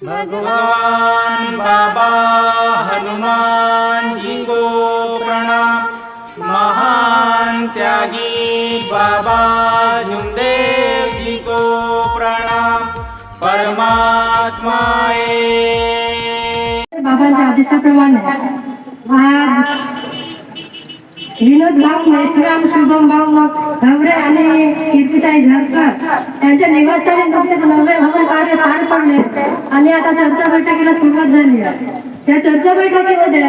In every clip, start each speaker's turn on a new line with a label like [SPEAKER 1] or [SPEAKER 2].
[SPEAKER 1] भगवान बाबा हनुमान जी को प्रणाम महान त्यागी बाबा झुमदेव जी को प्रणाम परमात्माए
[SPEAKER 2] बाबांच्या आदेशाप्रमाणे आज विनोद भाऊ मेश्राम शुभम भाऊ भावरे आणि कीर्तीताई झरकर त्यांच्या निवासस्थानी नुकतेच नवे भवन कार्य पार पडले. आणि आता चर्चा बैठकीला सुरुवात झाली आहे. या चर्चा बैठकीमध्ये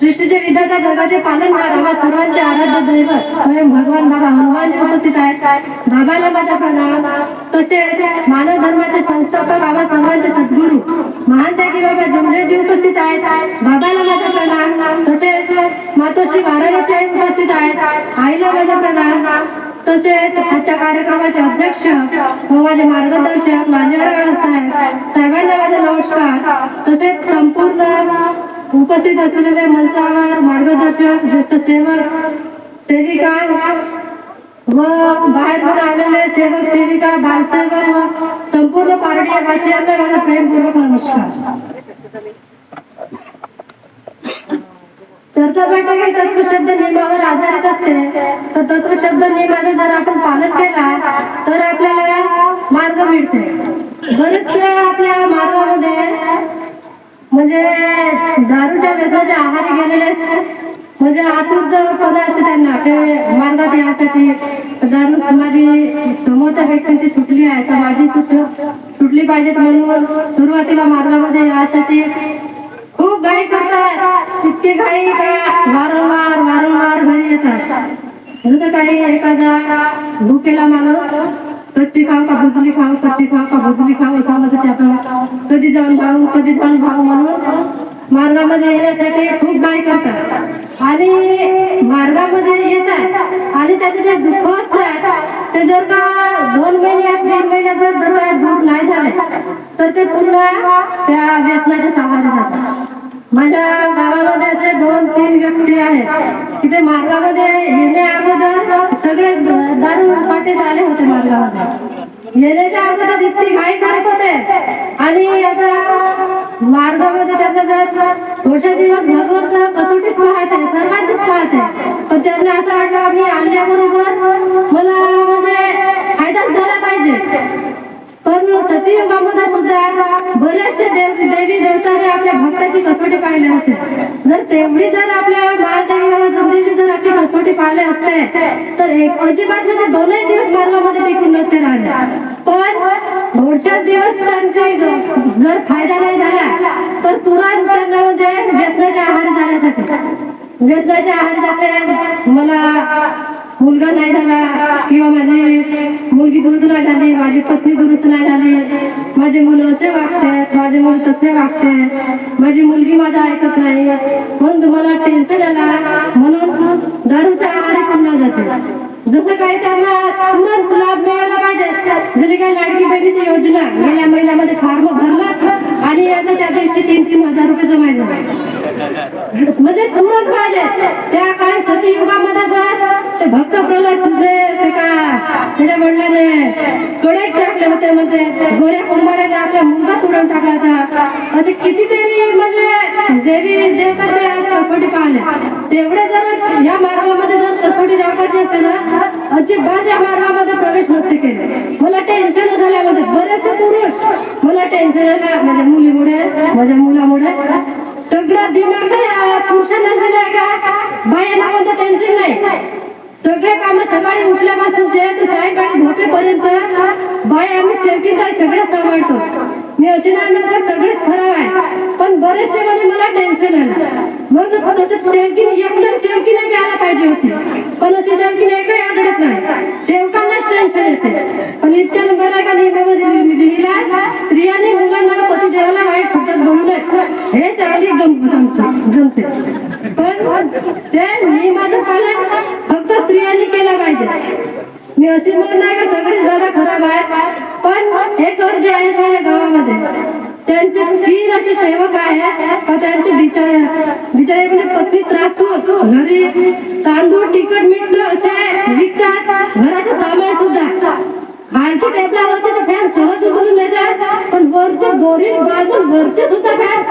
[SPEAKER 2] सृष्टीचे विधाता जगाचे पालनहार आम्हा सर्वांचे आराध्य दैवत स्वयं भगवान बाबा हनुमानजी उपस्थित आहेत बाबाला माझा प्रणाम तसेच मानव धर्माचे संस्थापक आम्हा सर्वांचे सद्गुरू महान त्यागी बाबा जमदेवजी उपस्थित आहेत. बाबाला माझा प्रणाम. तसेच मातोश्री वाराणसी उपस्थित आहेत. आईला माझा प्रणाम. तसेच आजच्या कार्यक्रमाचे अध्यक्ष व माझे मार्गदर्शक लांजेराव साहेब साहेबांना माझा नमस्कार. तसेच संपूर्ण उपस्थित असलेले मंचावर मार्गदर्शक ज्येष्ठ सेवक सेविका व बाहेरून आलेले सेवक सेविका बालसेवक व संपूर्ण पारडी वासियांना माझा प्रेमपूर्वक नमस्कार. चर्चा बैठक ही तत्वशब्द नियमावर आधारित असते. तर तत्वशब्द नियमाने जर आपण पालन केला तर आपल्याला मार्ग मिळते. बरेचसे आपल्या मार्गामध्ये म्हणजे दारूच्या व्यसनाच्या आहारी गेलेले म्हणजे आतुरपणा असते त्यांना ते मार्गात यासाठी दारू माझी समोरच्या व्यक्तींची सुटली आहे. तर माझी सुट सुटली पाहिजेत म्हणून सुरुवातीला मार्गामध्ये यासाठी खूप घाई करतात. तितके घाई का? वारंवार वारंवार घरी येतात. जसं काही एखादा भुकेला माणूस कच्ची खाऊ का भुजली खाऊ कच्ची खाऊ का भुजली खाऊ असं म्हणतात आपण कधी जाऊन भाऊ कधी जाऊन भाऊ म्हणून मार्गामध्ये येण्यासाठी खूप घाई करतात. आणि मार्गामध्ये येतात. आणि त्याचे जे दुःख ते जर का दोन महिन्यात तीन महिन्यात जर जर काय दूर नाही झाले तर ते पुन्हा त्या व्यसनाच्या सहारे जातात. माझ्या गावामध्ये असे दोन तीन व्यक्ती आहेत. की ते मार्गामध्ये येण्या अगोदर सगळे दारू दारूसाठी आले होते मार्गामध्ये. येण्याच्या अगोदर इतकी घाई करत होते. आणि आता मार्गामध्ये त्यांना जर थोडशा दिवस भगवंत कसोटीच पाहते सर्वांचीच पाहत आहे. पण त्यांना असं वाटलं मी आल्याबरोबर मला पण सतयुगामध्ये सुद्धा बरेचसे देव देवी देवताने आपल्या भक्ताची कसोटी पाहिले होते जर तेवढी जर आपल्या महादेवी बाबा जर आपली कसोटी पाहिले असते तर एक अजिबात म्हणजे दोनही दिवस मार्गामध्ये टिकून नसते राहिले पण थोडशा दिवस त्यांचे जर फायदा नाही झाला तर तुरंत त्यांना म्हणजे व्यसनाच्या आहार जाण्यासाठी. व्यसनाच्या आहार जाते. मला मुलगा नाही झाला किंवा माझी मुलगी दुरुस्त नाही झाली माझी पत्नी दुरुस्त नाही झाली माझे मुलं असे वागतात माझे मुलं तसे वागतात माझी मुलगी माझा ऐकत नाही. म्हणून तुम्हाला टेन्शन आला म्हणून दारूच्या आहारी पुन्हा जाते. जसं काही त्यांना तुरंत लाभ मिळाला पाहिजे जसे काही लाडकी बहिणीची योजना गेल्या महिन्यामध्ये फॉर्म भरला आणि आता त्या दिवशी तीन तीन हजार रुपये जमा म्हणजे तुरंत पाहिजे. त्या काळी सतयुगामध्ये भक्त तुझे ते का? त्याच्या वडिलाने कडे टाकले होते म्हणजे गोऱ्या कुंभाराने आपला मुलगा तुडून टाकला होता. असे कितीतरी म्हणजे देवी देवता ते कसोटी पाहिले तेवढे जर या मार्गामध्ये जर कसोटी दाखवायची असते ना अजिबात या मार्गामध्ये प्रवेश नसते केले. मला टेन्शन झाल्यामध्ये बरेचसे पुरुष मला टेन्शन आलं. माझ्या मुलीमुळे माझ्या मुलामुळे. सगळं दिमाग या पुरुषांना दिलंय का? बायांना कोणतं टेन्शन नाही. सगळे काम सकाळी उठल्यापासून जे ते सायंकाळी झोपेपर्यंत बाय आम्ही सेवकीत आहे सगळे सांभाळतो. मी असे नाही म्हणत का सगळेच खराब आहे. पण बरेचसे मध्ये मला टेन्शन आलं. मग तसंच सेवकी एकदम सेवकीने बी आला पाहिजे होती. पण अशी सेवकीने एकही आढळत नाही. सेवकांनाच टेन्शन येते. पण इतक्यानं बरं आहे का नियमामध्ये लिहि- लिहिला स्त्रियांनी मुलांना पती देवाला वाईट शब्दात बोलू नये. हे चांगली गंमत जमते. पण ते नियमाचं पालन फक्त स्त्रियांनी केला पाहिजे. मी अशी म्हणत नाही का सगळीच दादा खराब आहे पण हे कर जे आहेत माझ्या गावामध्ये त्यांचे तीन असे सेवक आहेत का त्यांचे बिचारे बिचारे म्हणजे पत्नी त्रासून घरी तांदूळ तिखट मीठ असे विकतात घराचं सामान सुद्धा खालच्या टेबलावरती तर फॅन सहज उचलून येतात. पण वरच्या दोरी बाजून वरचे सुद्धा फॅन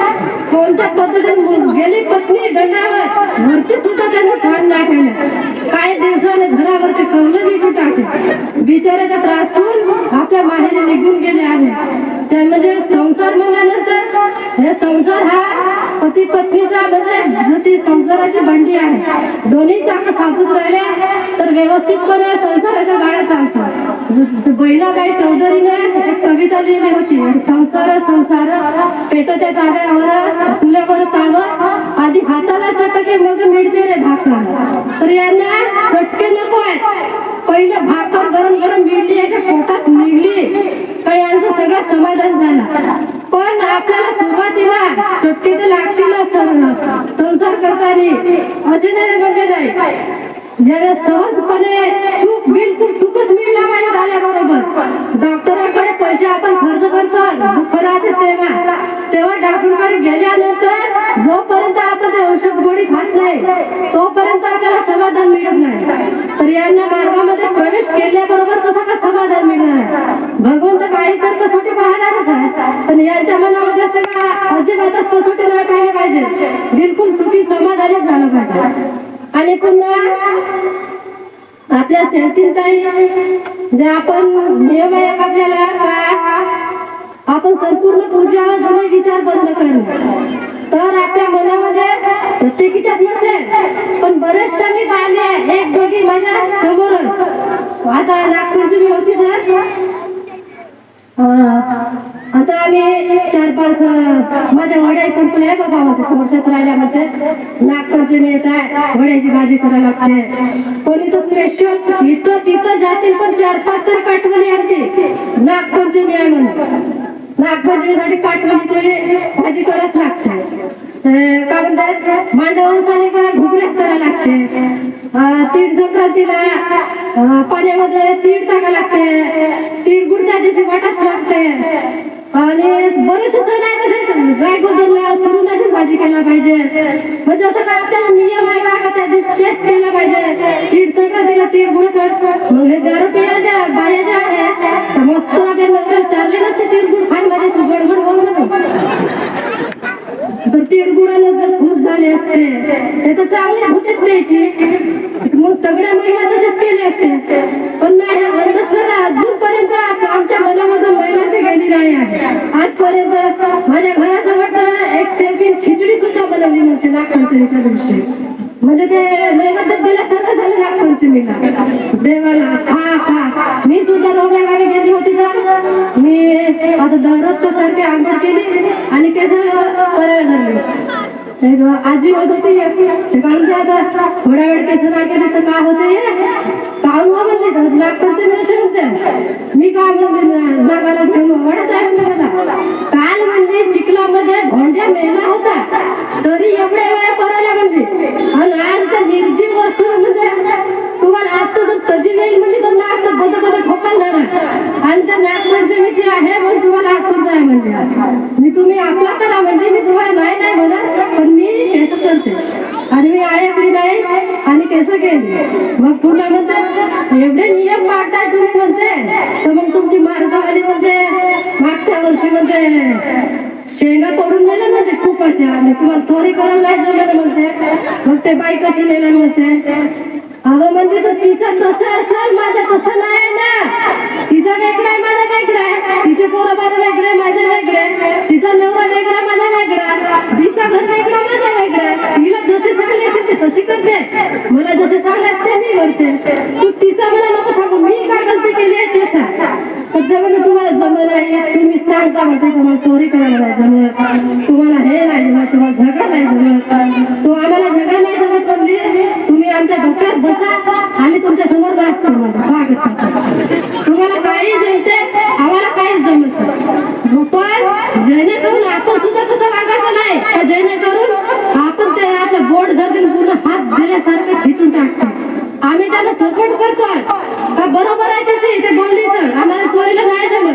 [SPEAKER 2] कोणत्या पद्धतीने गेली पत्नी दंडावर वरचे सुद्धा त्यांनी फॅन नाही ठेवले. काही दिवसाने घरावरचे कवलं निघून टाकले? बिचाऱ्याचा त्रास होऊन आपल्या माहेरी निघून गेले आहे त्या म्हणजे संसार म्हणल्यानंतर हे संसार हा पती पत्नीचा म्हणजे जशी संसाराची भांडी आहे. दोन्ही चाक साबूत राहिल्या तर व्यवस्थितपणे संसाराच्या गाड्या चालतात. बहिणाबाई चौधरीने एक कविता लिहिली होती. संसार संसार पेटच्या ताब्यावर चुल्यावर ताव आधी हाताला चटके मग मिळते रे भाकर. तर यांना चटके नको आहे पहिले भाकर गरम गरम मिळली याच्या पोटात मिळली तर यांचं सगळं समाधान झालं? पण आपल्याला सुरुवातीला चटके तर लागतीलच सर- संसार करताना असे नाही म्हणजे नाही. ज्याला सहजपणे सुख बिलकुल सुखच मिळलं त्यांच्या मनामध्ये असं का अजिबातच कसोटी नाही पाहिजे पाहिजे. बिलकुल सुखी समाधानच झालं पाहिजे. आणि पुन्हा आपल्या ताई जे आपण नियम आहे आपल्याला का आपण संपूर्ण पूजा जुने विचार बंद करू तर आपल्या मनामध्ये प्रत्येकीच्याच नसेल पण बरेचशा मी पाहिले एक दोघी माझ्या समोरच. आता नागपूरची मी होती तर आता आम्ही चार पाच माझ्या वड्या संपल्या बाबा माझ्या थोडशाच राहिल्यामध्ये म्हणते नागपंचमी येत आहे वड्याची भाजी करायला लागते. कोणी तर स्पेशल इथं तिथं जातील पण चार पाच तर काटवली आणते. नागपंचमी आहे म्हणून. नागपंचमीसाठी काटवलीची भाजी करायच लागते. काय म्हणतात? मांडवांसाने का घुगऱ्याच करायला लागते? तीळ संक्रांतीला पाण्यामध्ये तीळ टाका लागते. तीळ गुडच्या दिवशी वाटाच लागते. आणि बरेचसे सण आहे तसे गाय गोदरला तशीच भाजी केला पाहिजे. म्हणजे असं काय आपल्याला नियम आहे का का त्या दिवशी तेच केलं पाहिजे? तीळ दिलं तीळ गुड सण मग हे दारू पियाच्या बाया ज्या आहे मस्त आपल्या नवऱ्याला चारले नसते तीळ गुड खाण माझ्याशी गडगड बोलणं तर तिळगुळाला जर खुश झाले असते ते तर चांगले होतेच द्यायची मग सगळ्या महिला तसेच केल्या असते पण नाही अंधश्रद्धा अजूनपर्यंत आमच्या मनामधून महिलांची गेली नाही आहे. आजपर्यंत माझ्या घराजवळ एक सेवकीन खिचडी सुद्धा बनवली नव्हती नागपंचमीच्या दिवशी. म्हणजे ते नैवेद्य दिल्यासारखं झालं नागपंचमीला. देवाला खा खा. मी सुद्धा रोवल्या गावी गेली होती तर मी आता दररोजच्या सारखी आंघोळ केली आणि केस करायला धरली आजी होत होती ते काय म्हणते आता थोड्या वेळ कसं ना केली तर काय होते काहून बा म्हणले तर नागपंचमी नसे मी काय म्हणते नागाला घेऊन आवडत आहे म्हणले मला काल म्हणले चिखलामध्ये भोंड्या मेला होता. तरी एवढ्या वेळा करायला म्हणजे आणि आज तर निर्जीव वस्तू म्हणजे. तुम्हाला आता जर सजीव येईल म्हणजे तर नाक तर बदल बदल ठोकाल जाणार. आणि त्या नागपंचमीची म्हणजे आहे म्हणून तुम्हाला आतूर जाय म्हणजे मी तुम्ही आपला करा म्हणजे मी तुम्हाला नाही नाही म्हणत. आणि मी ऐकली नाही. आणि कसं केली मग पुन्हा म्हणते एवढे नियम पाडताय तुम्ही म्हणते. तर मग तुमची मार्गवाली म्हणते मागच्या वर्षी म्हणते शेंगा तोडून नेल्या म्हणजे खूपच्या आणि तुम्हाला थोरी करायला नाही जमलं म्हणते. मग ते बाई कशी नेल्या म्हणते? अहो म्हणजे तर तिचं तसं असेल माझं तसं नाही ना. तिचं वेगळं आहे माझं वेगळं आहे. तिचे बरोबर माझं वेगळं आहे. तिचा नवरा वेगळा माझा वेगळा तिचा घर माझा माझं आहे. तिला जसे सांगले असेल ते तशी करते. मला जसे सांगले ते मी करते. तू तिचं मला नको सांगू. मी काय गलती केली आहे ते सांग. सध्या म्हणजे तुम्हाला जमत आहे तुम्ही सांगता म्हणता तुम्हाला चोरी करायला जमत तुम्हाला हे नाही जमत तुम्हाला झगडा नाही जमत तो आम्हाला झगडा नाही जमत म्हणली तुम्ही आमच्या डोक्यात बसा आम्ही तुमच्यासमोर नाचतो तुम्हाला स्वागत तुम्हाला काही जमते आम्हाला काहीच जमत पण जेणेकरून आपण सुद्धा तसं वागायचं नाही. का जेणेकरून आपण ते आपलं बोट धरून पूर्ण हात दिल्यासारखं खिचून टाकतो. आम्ही त्याला सपोर्ट करतोय. का बरोबर आहे त्याची ते बोलली तर आम्हाला चोरीला नाही जमत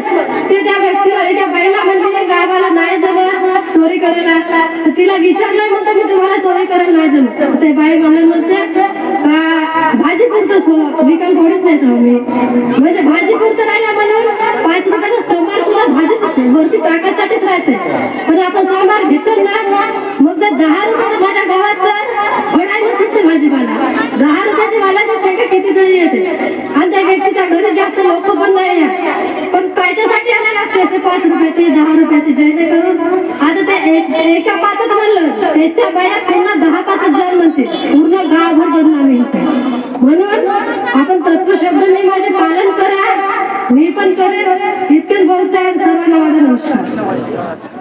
[SPEAKER 2] ते त्या व्यक्तीला त्या बाईला गाय बाला नाही जमत चोरी करायला तिला विचारलं म्हणतो मी तुम्हाला चोरी करायला नाही जमत. ते बाई म्हणून म्हणते भाजी पुरतं विकायला थोडीच नाही आम्ही. म्हणजे भाजी पुरतं राहिला म्हणून पाच रुपयाचा सोमवार सुद्धा भाजी वरती टाकायसाठीच राहते. पण आपण सोमवार घेतो ना मग तर दहा रुपयाचा माझ्या गावात तर फळायला भाजीपाला. दहा रुपयाची मालाची शेंगा किती तरी येते. आणि त्या व्यक्तीच्या घरी जास्त लोक पण नाही पाच रुपयाचे दहा रुपयाचे जेणेकरून आता ते एका पातात म्हणलं त्याच्या बाया पूर्ण दहा पातात जण म्हणते पूर्ण गावभर बदनामी होते म्हणून आपण तत्व शब्द नाही माझे पालन करा. मी पण करेन. इतकेच बोलताय सर्वांना माझा नमस्कार.